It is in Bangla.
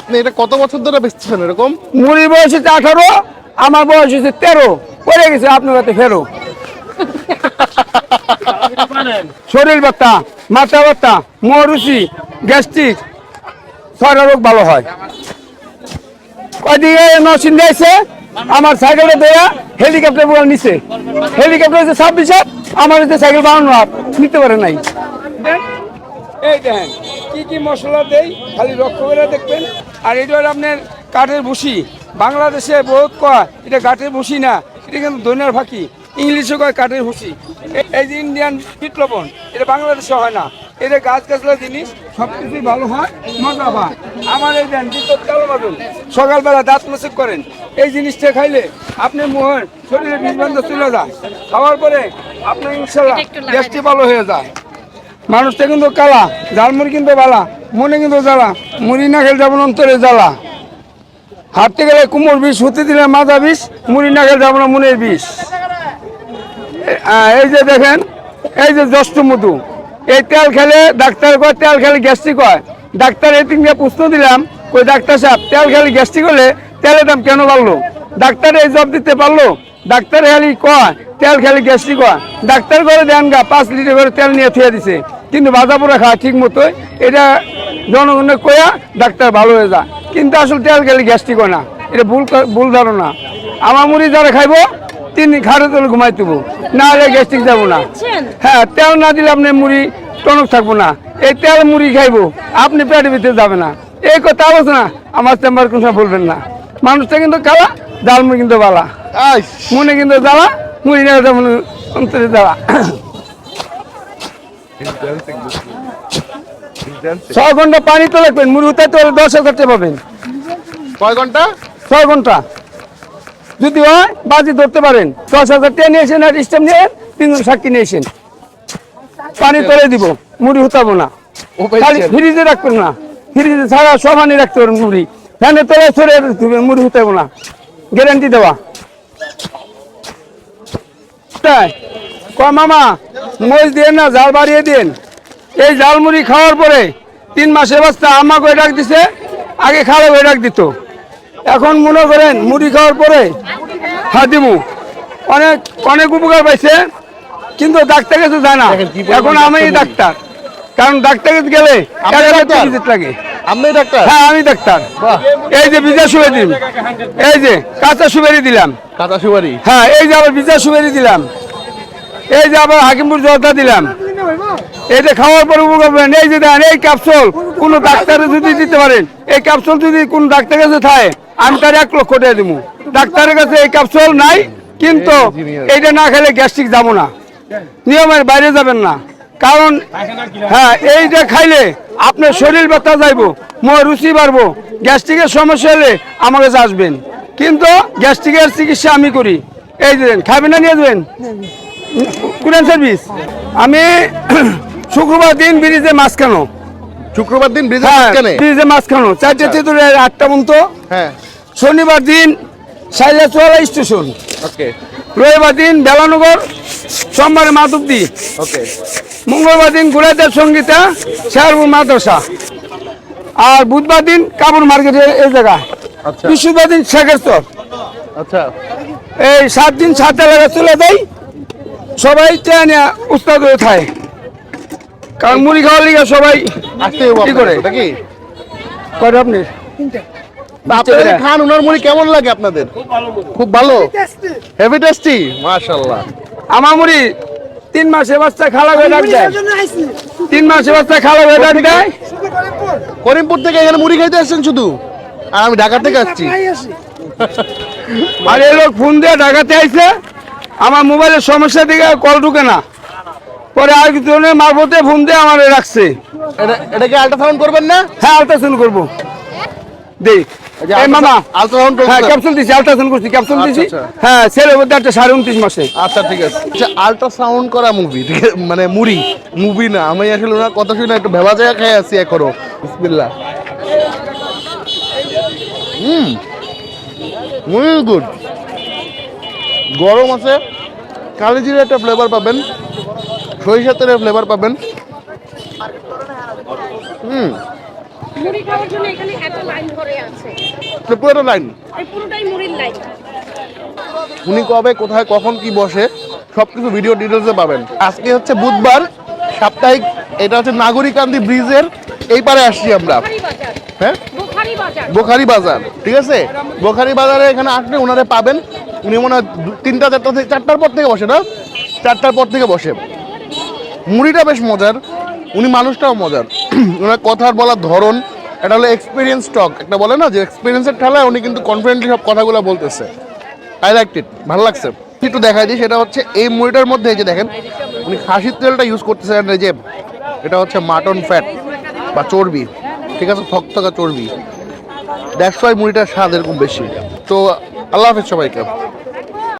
আপনি এটা কত বছর ধরে বেচতেছেন এরকম? মুড়ি বয়স হচ্ছে আঠারো আমার বয়স হচ্ছে তেরো। পড়ে গেছে আপনার কাছে ফেরো শরীর ব্যথা মাথা ব্যথা মরুচি গ্যাস্ট্রিক ছয়টা রোগ ভালো হয়। কয়দিকে নসিন দিয়েছে আমার সাইকেলে দেয়া হেলিকপ্টার বলে নিচে হেলিকপ্টার হচ্ছে ছাব্বিশ হাত আমার হচ্ছে সাইকেল বানানো হাত নিতে পারে নাই। এই দেখেন কি কি মশলা দেই খালি লক্ষ্য করে দেখবেন। আর এটা হলো আপনার কাঠের ভুসি। বাংলাদেশে বহুত কয় এটা কাঠের ভুসি না এটা কিন্তু দৈনার ফাঁকি। ইংলিশে কয় কাঠের ভুসি। এই যে ইন্ডিয়ান পিট লবণ এটা বাংলাদেশে হয় না। এটা গাছ গাছলা জিনিস সব কিছুই ভালো হয় মজা হয়। আমার এই দেন বিদ্যুৎ সকালবেলা দাঁত মেসেজ করেন। এই জিনিসটা খাইলে আপনি মোহন শরীরে বিষ বন্ধ চলে যায়। খাওয়ার পরে আপনার ইনশাল্লাহ গ্যাসটি ভালো হয়ে যায়। মানুষটা কিন্তু কালা ঝালমুড়ি কিন্তু বালা, মনে কিন্তু জ্বালা, মুড়ি না খেলে যাবেন অন্তরে জ্বালা। হাঁটতে গেলে কুমোর বিষ, হতে দিলে মাথা বিষ, মুড়ি না খেলে যাব না মনের বিষ। এই যে দেখেন, এই যে জষ্ট মধু, এই তেল খেলে ডাক্তার কয়, তেল খেলে গ্যাস্ট্রিক হয়। ডাক্তার এই তিনটা প্রশ্ন দিলাম, কই, ডাক্তার সাহেব, তেল খেলে গ্যাস্ট্রিক হলে তেলের দাম কেন বাড়লো? ডাক্তার এই জব দিতে পারল, ডাক্তার খালি কয়, তেল খেলে গ্যাস্ট্রিক হয়। ডাক্তার করে দেন গা, পাঁচ লিটার করে তেল নিয়ে থুয়ে দিছে। কিন্তু বাজা পোড়া খায় ঠিক মতো এটা জনগণের কয়া ডাক্তার ভালো হয়ে যায় কিন্তু আসলে তেল খেলে গ্যাস্ট্রিক হয় না। এটা ভুল ভুল ধারণা। আমার মুড়ি যারা খাইবো তিন খাটে তোলে ঘুমাই দেবো না হলে গ্যাস্ট্রিক যাব না। হ্যাঁ তেল না দিলে আপনি মুড়ি টনক থাকব না। এই তেল মুড়ি খাইবো আপনি পেটের ভিতরে যাবে না। এই কথা আলোচনা আমার চেম্বার কোনো বলবেন না। মানুষটা কিন্তু কালা জাল মুড়ি কিন্তু বালা। মনে কিন্তু জ্বালা মুড়ি না অন্তরে জ্বালা। ছয় ঘণ্টা পানি তো লাগবেন মুড়ি উঠাইতে হলে দশ হাজার টাকা পাবেন। কয় ঘণ্টা? ছয় ঘণ্টা। যদি হয় বাজি ধরতে পারেন। দশ হাজার টাকা নিয়ে এসেন আর স্টেম নিয়ে তিনজন সাক্ষী নিয়ে এসেন পানি তোলে দিব মুড়ি হতাবো না। খালি ফ্রিজে রাখবেন না। ফ্রিজে ছাড়া সমানে রাখতে পারেন মুড়ি। ফ্যানে তোলে সরে দিবেন মুড়ি হতাবো না। গ্যারান্টি দেওয়া। তাই। ক মামা? মরিচ দিয়ে না জাল বাড়িয়ে দিন এই জাল মুড়ি খাওয়ার পরে তিন মাসের বাচ্চা আমাকে ডাক দিছে আগে খারাপ হয়ে ডাক দিত। এখন মনে করেন মুড়ি খাওয়ার পরে হাদিমু অনেক অনেক উপকার পাইছে কিন্তু ডাক্তার কাছে যায় না। এখন আমি ডাক্তার। কারণ ডাক্তার কাছে গেলে? লাগে। আপনি ডাক্তার? হ্যাঁ আমি ডাক্তার। এই যে বিজা সুবেরি দিন এই যে কাঁচা সুবেরি দিলাম। কাঁচা সুপারি? হ্যাঁ এই যে আবার বিজা সুবেরি দিলাম। এই যে আবার হাকিমপুর জলটা দিলাম। এটা খাওয়ার পর উপকার এই যে দেন এই ক্যাপসুল কোন ডাক্তারে যদি দিতে পারেন এই ক্যাপসুল যদি কোন ডাক্তারের কাছে থাকে আমি তার এক লক্ষ টাকা দিব। ডাক্তারের কাছে এই ক্যাপসুল নাই কিন্তু এইটা না খেলে গ্যাস্ট্রিক যাব না। নিয়মের বাইরে যাবেন না। কারণ হ্যাঁ এইটা খাইলে আপনার শরীর ব্যথা যাইবো মোর রুচি বাড়বো গ্যাস্ট্রিকের সমস্যা হলে আমার কাছে আসবেন। কিন্তু গ্যাস্ট্রিকের চিকিৎসা আমি করি। এই দেন, খাবেন না নিয়ে যাবেন? Courier service. আমি শুক্রবার দিন ব্রিজে মাছ খানো শুক্রবার দিন ব্রিজের হ্যাঁ মাঝখানে? ব্রিজে মাছ খানো চারটে তেতুলে আটটা পর্যন্ত। হ্যাঁ। শনিবার দিন সাইলা চোয়ালা স্টেশন। ওকে। রবিবার দিন বেলানগর সোমবারে মাধবদী। ওকে। মঙ্গলবার দিন গুড়াইদার সঙ্গীতা শেয়ারপুর মাদ্রাসা। আর বুধবার দিন কাপুর মার্কেটের এই জায়গা আচ্ছা। বৃহস্পতিবার দিন শেখের চর। আচ্ছা। এই সাত দিন সাত এলাকা চলে দেয় সবাই ট্রেনে উস্তাদ হয়ে থাকে কারণ মুড়ি খাওয়ার লিগে সবাই কি করে? নাকি? আপনি আপনাদের? খান উনার মুড়ি কেমন লাগে আপনাদের? খুব ভালো হেভি টেস্টি মাশাআল্লাহ। আমার মুড়ি তিন মাসে বাচ্চা খালা হয়ে ডাক দেয়। তিন মাসে বাচ্চা খালা হয়ে ডাক দেয়। করিমপুর থেকে এখানে মুড়ি খাইতে আসছেন শুধু? আর আমি ঢাকা থেকে আসছি। আর এই লোক ফোন দিয়ে ঢাকাতে আইছে। আমার মোবাইলের সমস্যা থেকে কল ঢুকে না। পরে আর জনের মারফতে ফোন দিয়ে আমার রাখছে। এটা এটাকে আল্ট্রাসাউন্ড করবেন না? হ্যাঁ আলট্রাসাউন্ড করব। দেখ মামা আল্ট্রাসাউন্ড হ্যাঁ ক্যাপসুল দিছি আলট্রাসাউন্ড করছি ক্যাপসুল আচ্ছা, দিছি। আচ্ছা। হ্যাঁ একটা সাড়ে উনত্রিশ মাসে। আচ্ছা ঠিক আছে। আচ্ছা আল্ট্রাসাউন্ড করা মুভি মানে মুড়ি। মুভি না আমি আসলে ওনার কথা শুনে একটু ভেবা জায়গা খেয়ে আসছি এখনও। বিসমিল্লাহ। হুম। মুড়ি গুড গরম আছে কালিজির একটা ফ্লেভার পাবেন সরিষার তেলের ফ্লেভার পাবেন। হুম। মুড়ি খাওয়ার জন্য এখানে এত লাইন ধরে আছে। পুরোটা লাইন পুরোটাই মুড়ির লাইন উনি কবে কোথায় কখন কি বসে সবকিছু ভিডিও ডিটেলসে পাবেন। আজকে হচ্ছে বুধবার সাপ্তাহিক এটা হচ্ছে নাগরিকান্দি ব্রিজের এই পারে আসছি আমরা। হ্যাঁ? বোখারি বাজার। বোখারি বাজার ঠিক আছে? বোখারি বাজারে এখানে আসলে ওনারে পাবেন। উনি মনে হয় তিনটা, চারটা থেকে চারটার পর থেকে বসে না? চারটার পর থেকে বসে। মুড়িটা বেশ মজার, উনি মানুষটাও মজার। ওনার কথার বলার ধরন, এটা হলো এক্সপিরিয়েন্স টক একটা বলে না যে এক্সপিরিয়েন্সের ঠেলায় উনি কিন্তু কনফিডেন্টলি সব কথাগুলো বলতেছে। আই লাইক ইট ভালো লাগছে। একটু দেখাই দিই, সেটা হচ্ছে এই মুড়িটার মধ্যে যে দেখেন, উনি খাসির তেলটা ইউজ করতেছেন যে এটা হচ্ছে মাটন ফ্যাট বা চর্বি, ঠিক আছে? থক থকথকা চর্বি। দ্যাটস ওয়াই মুড়িটার স্বাদ এরকম বেশি। তো আল্লাহ হাফেজ সবাইকে।